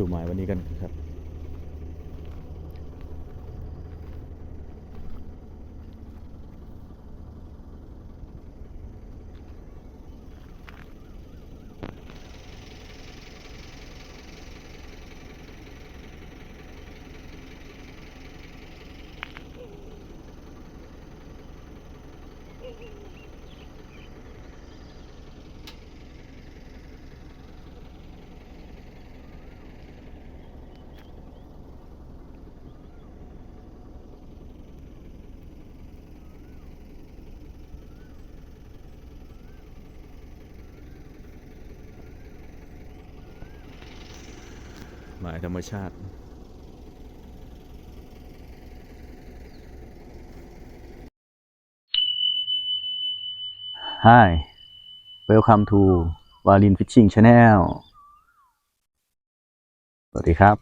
ดูหมายวันนี้กันครับ หมายธรรมชาติ Hi welcome to Valin Fishing Channel สวัสดีครับ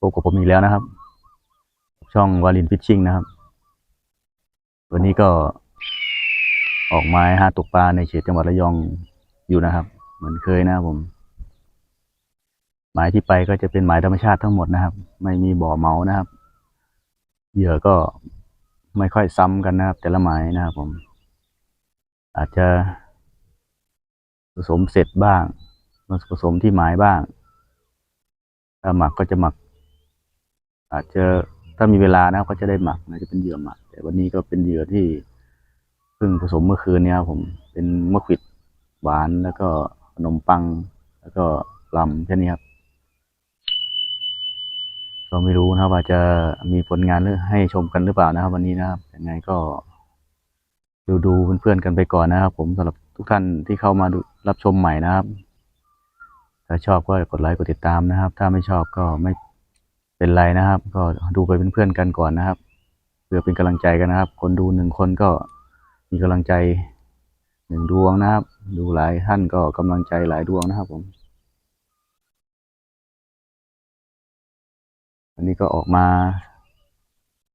พบกับผมอีกแล้วนะครับ ช่องวาลินฟิชชิงนะครับ วันนี้ก็ออกไม้หาตกปลาในเขตจังหวัดระยองอยู่นะครับ เหมือนเคยนะครับผม หมายที่ไปก็จะเป็นหมายธรรมชาติทั้งหมดนะครับ ไม่มีบ่อเมานะครับ เหยื่อก็ไม่ค่อยซ้ำกันนะครับ แต่ละหมายนะครับผม อาจจะผสมเสร็จบ้างผสมที่หมายบ้าง ถ้าหมักก็จะหมัก อาจจะถ้ามีเวลานะครับก็จะได้หมักนะจะเป็นเหยื่อหมัก แต่วันนี้ก็เป็นเหยื่อที่เพิ่งผสมเมื่อคืนเนี้ครับผมเป็นมะขวิดหวานแล้วก็ขนมปัง แล้วก็ลำแค่นี้ครับ ก็ไม่รู้นะครับว่าจะมีผลงานให้ชมกันหรือเปล่านะครับ วันนี้นะครับยังไงก็ ดูดูเพื่อนๆกันไปก่อนนะครับ ผมสำหรับทุกท่านที่เข้ามาดูรับชมใหม่นะครับ ถ้าชอบก็กดไลค์กดติดตามนะครับ ถ้าไม่ชอบก็ไม่เป็นไรนะครับ ก็ดูไปเป็นเพื่อนกันก่อนนะครับเพื่อเป็นกำลังใจกันนะครับ คนดูหนึ่งคนก็มีกำลังใจหนึ่งดวงนะครับ ดูหลายท่านก็กำลังใจหลายดวงนะครับผม อันนี้ก็ออกมา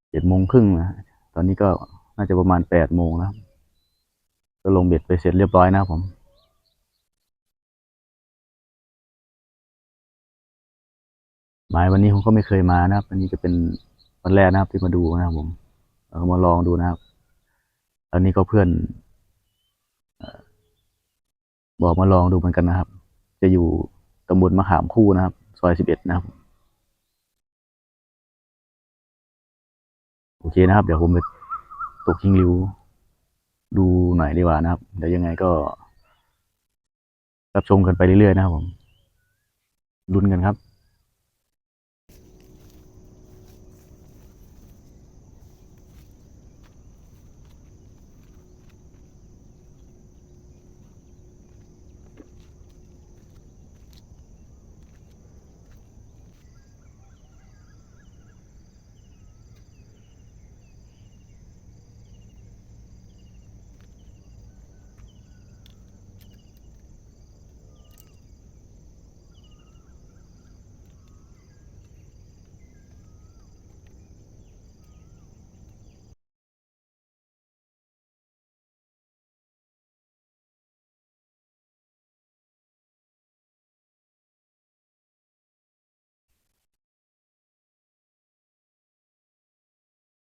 เจ็ดโมงครึ่งนะตอนนี้ก็น่าจะประมาณแปดโมงนะครับก็ลงเบ็ดไปเสร็จเรียบร้อยนะครับผมหมายวันนี้ผมก็ไม่เคยมานะครับวันนี้จะเป็นวันแรกนะครับที่มาดูนะครับผมเรามาลองดูนะครับอันนี้ก็เพื่อนบอกมาลองดูเหมือนกันนะครับ จะอยู่ตำบลมะขามคู่นะครับ ซอยสิบเอ็ดนะครับ โอเคนะครับ เดี๋ยวผมไปตกคิงริวดูหน่อยดีกว่านะครับ เดี๋ยวยังไงก็ รับชมกันไปเรื่อยๆนะครับผมลุ้นกันครับ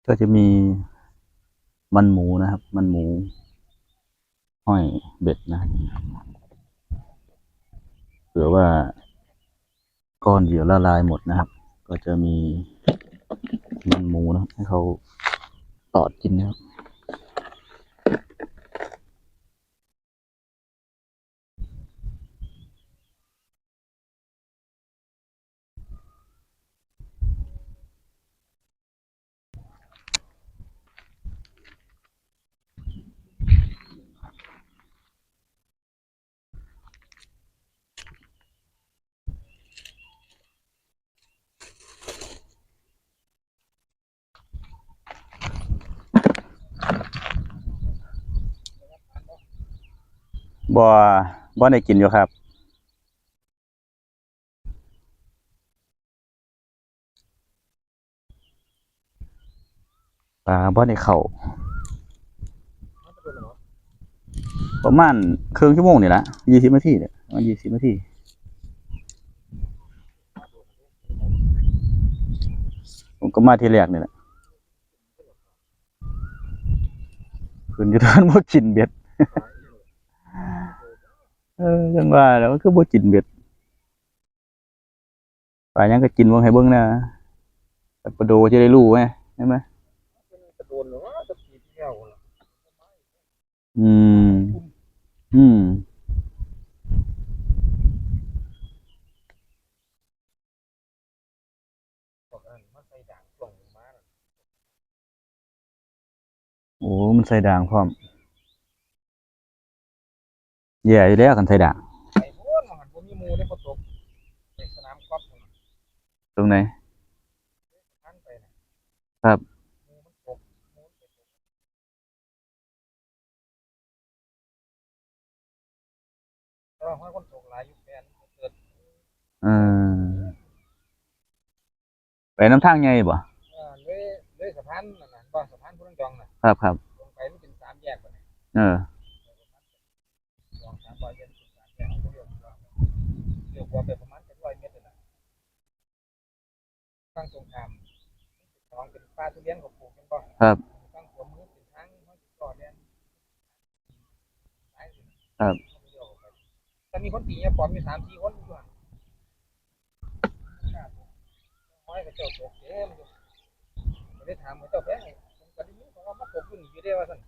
ก็จะมีมันหมูนะครับ มันหมูห้อยเบ็ดนะเผื่อว่าก้อนเหยื่อละลายหมดนะครับ ก็จะมีมันหมูนะให้เขาตอดกินนะครับ บ่บ่ได้กินอยู่ครับ ปลาบ่ได้เข้าประมาณครึ่งชั่วโมงนี่ละยี่สิบนาทีเนี่ยมันยี่สิบนาทีผมก็มาที่แรกนี่แหละขึ้นอยู่ทานว่ากินเบ็ด เออจังว่าแล้วมันคือบ่กินเบ็ดปลายังก็กินบ่ให้เบิ่งนะแต่ปลาโดจะได้รู้ไงใช่ไหมกระโดนหรือว่าจะปีที่แล้วล่ะอืม อืมบอกอันมันใส่ด่างส่งมาน่ะโอ้ มันใส่ด่างพร้อม แย่อยู่แล้วกันใส่ด่าไอ้พวกมันหันบ่มีหมูได้บ่ตกไปสนามกอล์ฟนั่นตรงไหนทันไปนะครับ หมูมันตกหมูมันไปตกแต่าห้อยคนตกหลายอยู่แฟนเกิดเออไปน้ำทางไงบ่เอ่อเลยเลยสะพานนั่นน่ะบ้านสะพานพุทธจองน่ะครับครับลงไปมันเป็นสามแยกไปเนี่ยเออ สองสามร้อยเมตรเป็นสามแยกเอาเรียกว่าเรีย กว่าไปประมาณ700เมตรนั่นน่ะตั้งตรงข้ามสองเป็นป่าทุเรียนของปลูกกันบ่ครับตั้งหัวมือเป็นทางห้อยต่อเรียนซ้ายสิครับแต่มีคนตีเนี่ยปลอมมีสามสี่คนอยู่อะห้อยกับเจ้าตกเกมอยู่ไม่ได้ถามว่าเจ้าแพ้ผมก็ได้ยินเขาว่ามาตกอยู่นี่อยู่ได้ว่าสั่น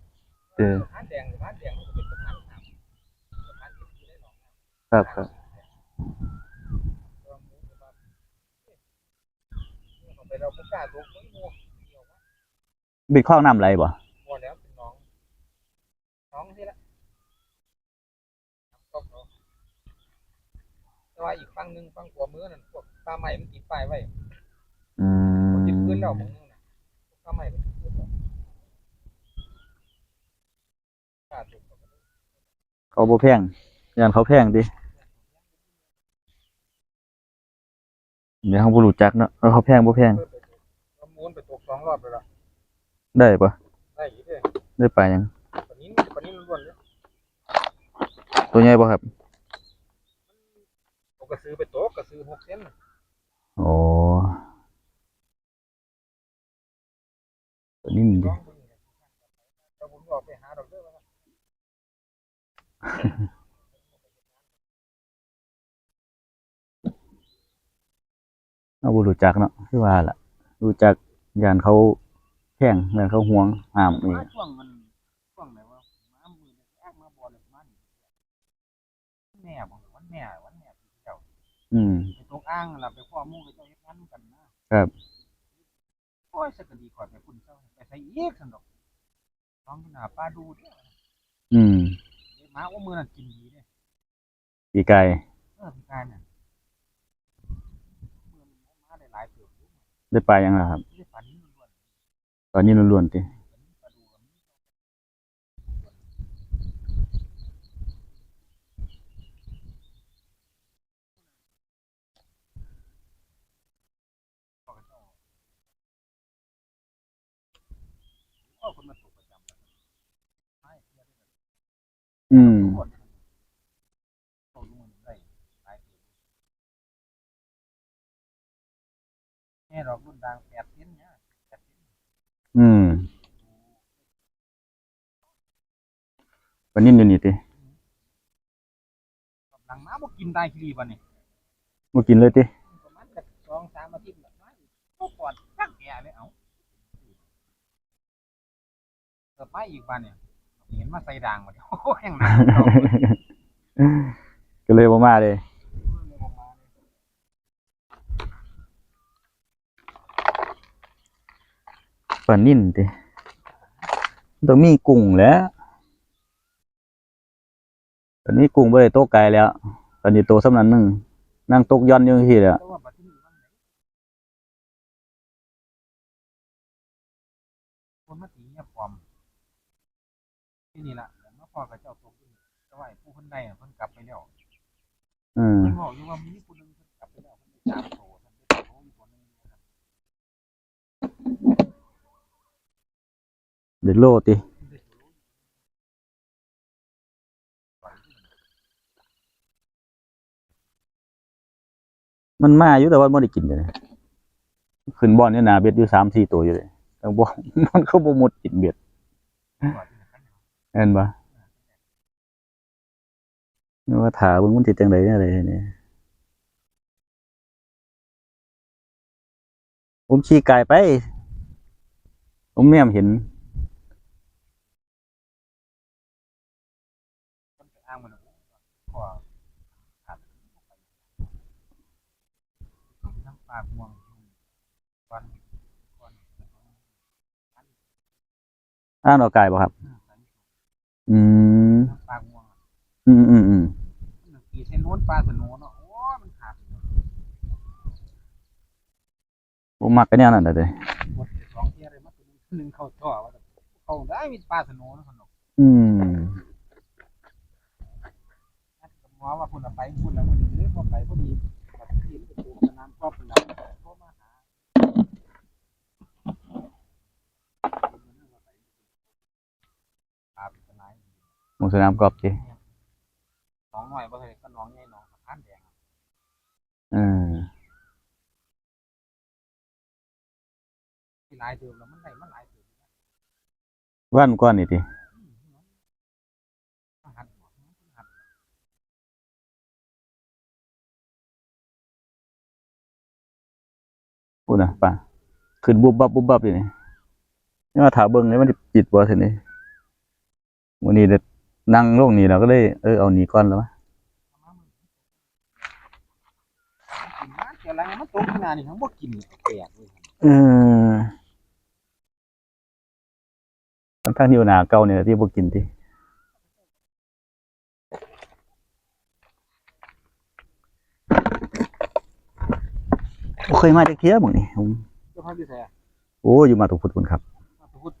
เออสะพานแดงสะพานแดงมันก็เป็นสะพานน้ำสะพานที่อยู่ได้หนองครับครับ ไปเราไม่กล้าตกไม่มัวเดียวว่าบิดข้องน้ำไหลบ่มัวแล้วเป็นน้องน้องที่ละน้ำตกเนาะแต่ว่าอีกฝั่งหนึ่งฝั่งขวามือนั่นพวกปลาใหม่มันติดป้ายไว้อืมันติดมพื้นแล้วมึงนึงนะพวกปลาใหม่มันติดพื้นแล้วกล้าตกก็บ่ได้เขาบ่แพงย่านเขาแพงดิ เดี๋ยวเขาบ่รู้จักเนาะเออเขาแพงบ่แพงเพิ่นไปตกแล้วมูนไปตกสองรอบเลยล่ะได้ปะได้อีกเลยได้ปลายังปลานิ้นปลานิ้นล้วนๆเลยตัวใหญ่บ่ครับผมก็ซื้อไปตกก็ซื้อหกเซนโอ้ตัวนี้มันลดิองดูนี่แต่ผมออกไปหาดอกเด้อว่า เอาบ่รู้จักเนาะคือว่าล่ะรู้จักย่านเขาแพงย่านเขาห่วงห้ามนี่มาช่วงมันช่วงไหนว่ามามือแรกมาบอลเลยมานี่แม่บอกวันแม่วันแม่ที่เจ้าอืมไปตกอ่างล่ะไปพ่อหมู่กับเจ้าเฮ็ดงานกันนะครับโอ้ยสักก็ดีกว่าไปคุณเจ้าไปใส่อีกซั่นดอกน้องหน้าป้าดูเด้ออืมเด็กหมาว่ามือนั่นกินดีเด้ปีไก่เออพี่กายเนี่ยมือมันมาได้หลายเติบอยู่ ได้ปลายังล่ะครับตอนนี้ล้วนๆติอกับเจ้าโอ้คนมาตกประจำแล้วไม่เที่ยวได้ อืม หมดโตอยู่มันได้หลายเติบ แม่ดอกรุ่นดังแปดเส้นเนี่ยแปดเส้นอืมปลานิ่นอยู่นี่ติหลังน้ำบ่กินได้ทีวันนี้บ่กินเลยติประมาณสักสองสามอาทิตย์แบบนั้นก็ปอดจักแก่เลยเอ้าเกิดไปอีกวันเนี่ยเห็นมาใส่ด่างหมดโอ้ยแห้งหนัก ก็เลยบ่มาเลย ปลานิ่นติมันต้องมีกุ้งแหล้วตอนนี้กุ้งบ่ได้โตไกลแล้ว ตอนนี้โตสำนันหนึงนั่งตกย้อนอยู่ที่แหล้วแต่ว่าบัดนี้วันไหนคนมาตีเนี่ยปลอมที่นี่ล่ะแต่มาพอกับเจ้าตกอยู่นี่แต่ว่าไอ้ผู้คนใดน่ะเพิ่นกลับไปแล้วอืมเพิ่นบอกอยู่ว่ามีผู้หนึงเพิ่นกลับไปแล้วเพิ่นได้สามโตท่านได้โตอีกคนนึงนะครับ เด็ดโลติเพิ่นได้โล่อยอยู่มันมาอยู่แต่ว่าบ่ได้กินเลยขึ้นบ่อนเนี่ยนาเบ็ดอยู่สามสี่ตัวอยู่เลยแต่บ่มันก็บ่หมดกินเบ็ดเห็นปะนี่ว่าถาเบิ่งมันสิจังไดอะไรเนี่ยผมขี่ไก่ไป ผมแม่มเห็นไปอ้างมันน่ะพอขาดน้ำปลาม่วงวัน อ่านออกไก่บ่ครับ อืมน้ำปลาม่วงอืมอืมอืมมันปีเส้นโน้นปลาเส้นโน้นเนาะโอ้ยมันขาดผมมักกันแนวนั้นแหละเด้หมดสองเที่ยเลยมาตัวหนึงเข้าท่อว่าเข้าได้มีปลาเส้นโน้นขนมอืมหมอว่าพุ่นเอาไปพุ่นแล้วมันเลยบ่ไปพอดีแบบที่มันจะตูสนามก็เป็นแล้วโทรมาหาปลาเป็นไร หมูสนามกอบจิน้องหน่อยบ่เคยก็น้องใหญ่น้องสะพานแดงเออที่หลายเติมแล้วมันได้มันหลายเติมว่านก่อนนี่ติมันหัดหัดพูดนะป่ะขึ้นบุบบับบุบบับอยู่นี่นี่ว่าถาเบิ่งเลยมันสิปิดบ่ทีนี้วันนี้เด็ด นั่งลงนี่เราก็เลยเออเอาหนีก่อนแล้วะกินมาเกี่ยอะไรมันตกขนาดนี้ทั้งบ่กินแปลกเลยเออทางที่วนาเก่าเนี่ยที่บ่กินติบ่เคยมาจักเทียหม่องนี่ผมเจ้าพ่อพี่แท้โอ้อยู่มาตุกพุทธคุณครับมาพูด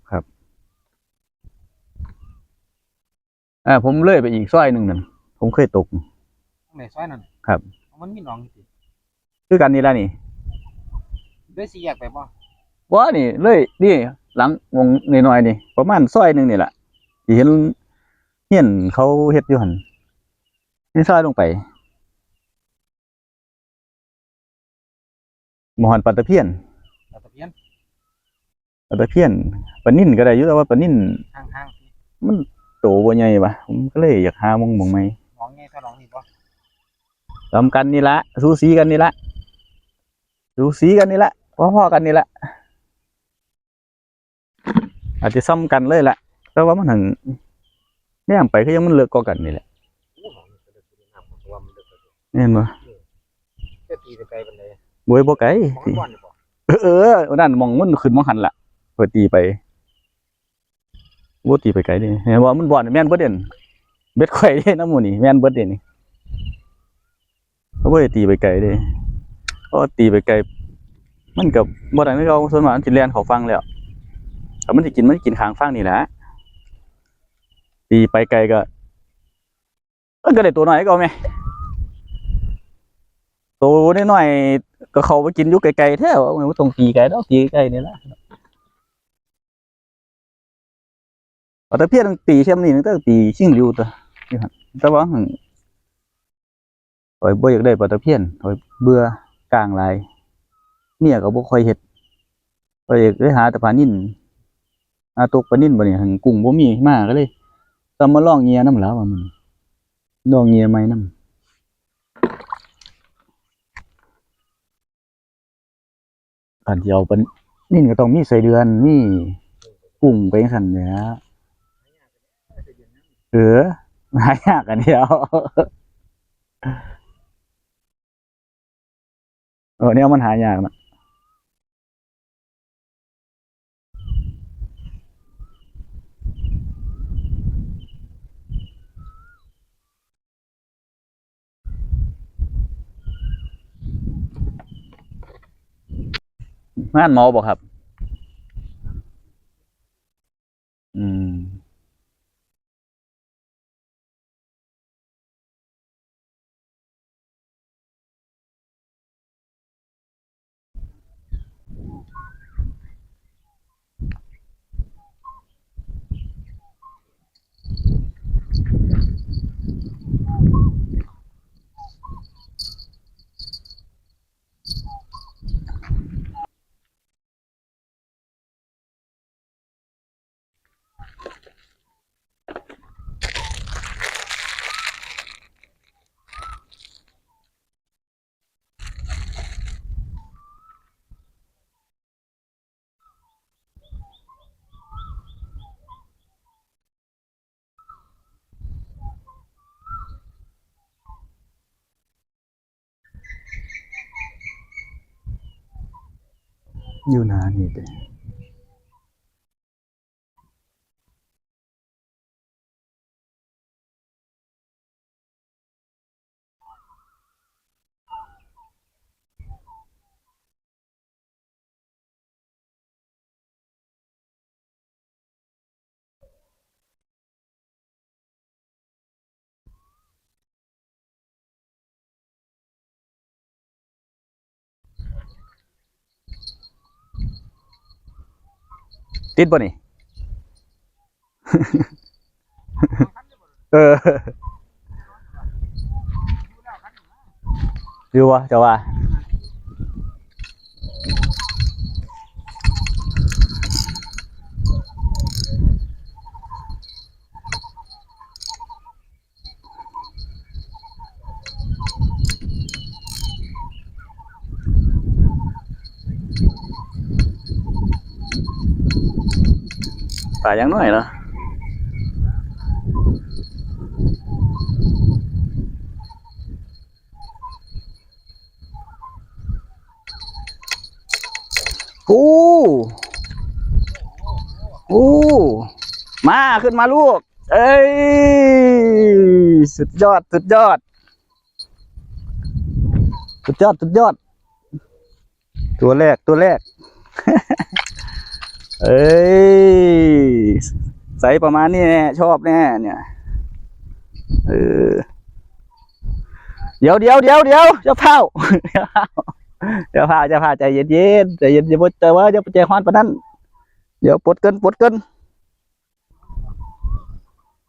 อ่าผมเลื่อยไปอีกซอยหนึ่งนั่นผมเคยตกข้างในซอยนั่นครับ มันมีหนองสิคือกันนี่ละนี่ได้สิแยกไปบ่ว่านี่เลยนี่หลังวงหน่อยๆนี่ ประมาณซอยหนึ่งนี่แหละที่เห็นเห็นเขาเฮ็ดอยู่หันนี่ซอยลงไปหมอหันปลาตะเพียนตะตะเพียนปลาตะเพียนปลานิ่นก็ได้อยู่แต่ว่าปลานิ่นห่างๆสิมัน โตบ่ใหญ่ปะผมก็เลยอยากหามองมองไหมหนองใหญ่เท่าหนองนี่บ่ทำกันนี่ละสูสีกันนี่ละสูสีกันนี่ละพ่อๆกันนี่ละอาจจะซ้ำกันเลยละแต่ว่ามันถึงแนมไปก็ยังมันเลิกก็กันนี่แหละโอ้หนองนี่ก็ได้สิน้ำเพราะว่ามันเลิกแล้วเห็นบ่จะตีไปไกลปานใดบวยบ่ไกลมองก่อนนี่บ่เออเออวันนั่นมองมันขึ้นมองหันละเปิดตีไป บ่ตีไปไกลเดิเห็นว่มันบ่อนแม่นเบิดเด่นเบ็ดข่อยเด้น้ำมูนี่แม่นเบิดเด่นนี่เขาบ่ได้ตีไปไกลเด้เพราะว่าตีไปไกลมันกับบ่ได้คือเก่าส่วนมากมันสิแล่นเขาฟังแล้วถ้ามันสิกินมันกินข้างฟังนี่แหละตีไปไกลก็มันก็ได้ตัวน้อยก็เอาแม่ตัวน้อยๆก็เขาไปกินอยู่ไกลๆแท้ว่ามันบ่ต้องตีไกลดอกตีไกลนี่แหละ เอาแต่เพียงตีเช่มนี่ตั้งแต่ตีชิงริวตัวนี่ครับแต่ว่าหั่นข้อยบ่อยากได้ปลาตะเพียนข้อยเบื่อกลางลายเมียก็บ่ค่อยเฮ็ดก็อยากได้หาแต่ปลานิ่นหาตกปลานิ่นบ่เนี่ยหังกุ้งบ่มีมาก็เลยต้องมาล่องเหยียน้ำแล้วมันล่องเหยียใหม่นำคันสิเอาปลานิ่นก็ต้องมีไส้เดือนมีกุ้งไปจังซั่นแหละ เออหายากอันเดียวเออเนี่ยมันหายากนะงานเมาบอกครับ อืม อยู่นานี่เด้ ติดบ่นี่ เอออยู่วะจะว่า ป่ายังน้อยเนาะโอ้โอ้มาขึ้นมาลูก เอ้ย สุดยอด สุดยอด สุดยอด สุดยอด ตัวแรก ตัวแรก เอ้ยใสประมาณนี้แน่ชอบแน่เนี่ยเออเดี๋ยวเดี๋ยวเดี๋ยวเดี๋ยวเจ้าเฝ้าเจ้าเฝ้าเจ้าเฝ้าใจเย็นเย็นใจเย็นอย่าบ่แต่ว่าอย่าใจฮ้อนปานนั้นเดี๋ยวปลดเกินปลดเกิน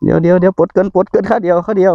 เดี๋ยวเดี๋ยวเดี๋ยวปลดเกินปลดเกินข้าเดียวข้าเดียว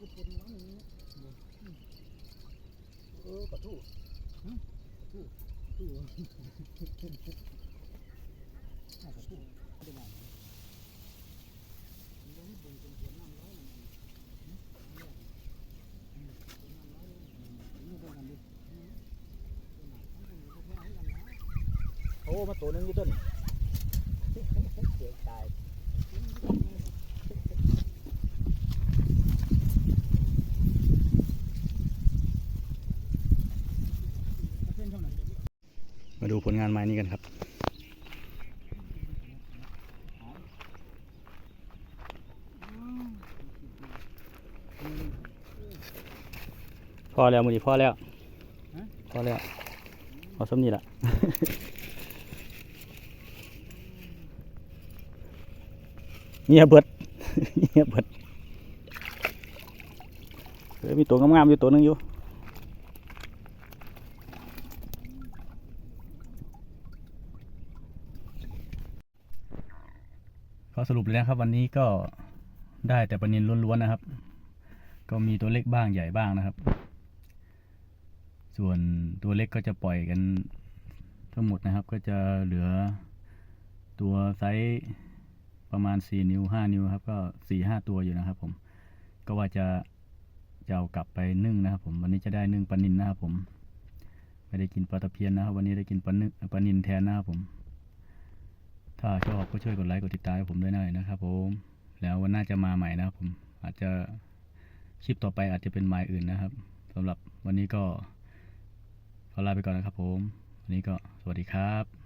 ก็เป็นน้ำนี้เออปะทูโอ้ มาตัวหนึงอยู่ต้นเสียตายมาดูผลงา นไม้นี้กันครับ พอแล้วมือดีพอแล้ว พอแล้วเอสำนีละเงียบเบิดเงียบเบิดเฮ้ยมีตัวงามๆอยู่ตัวหนึงอยู่ ก็สรุปเลยนะครับ วันนี้ก็ได้แต่ปลานินล้วนๆนะครับ ก็มีตัวเล็กบ้างใหญ่บ้างนะครับ ส่วนตัวเล็กก็จะปล่อยกันทั้งหมดนะครับ ก็จะเหลือตัวไซส์ประมาณ 4 นิ้ว 5 นิ้วครับ ก็ 4 5 ตัวอยู่นะครับ ผม ก็ว่าจะจะเอากลับไปนึ่งนะครับ ผม วันนี้จะได้นึ่งปลานินนะครับ ผม ไม่ได้กินปลาตะเพียนนะครับ วันนี้ได้กินปลานึ่งปลานินแทนนะครับผม ถ้าชอบก็ช่วยกดไลค์กดติดตามให้ผมด้วยหน่อยนะครับผมแล้ววันหน้าจะมาใหม่นะครับผมอาจจะคลิปต่อไปอาจจะเป็นไม้อื่นนะครับสำหรับวันนี้ก็ขอลาไปก่อนนะครับผม วันนี้ก็สวัสดีครับ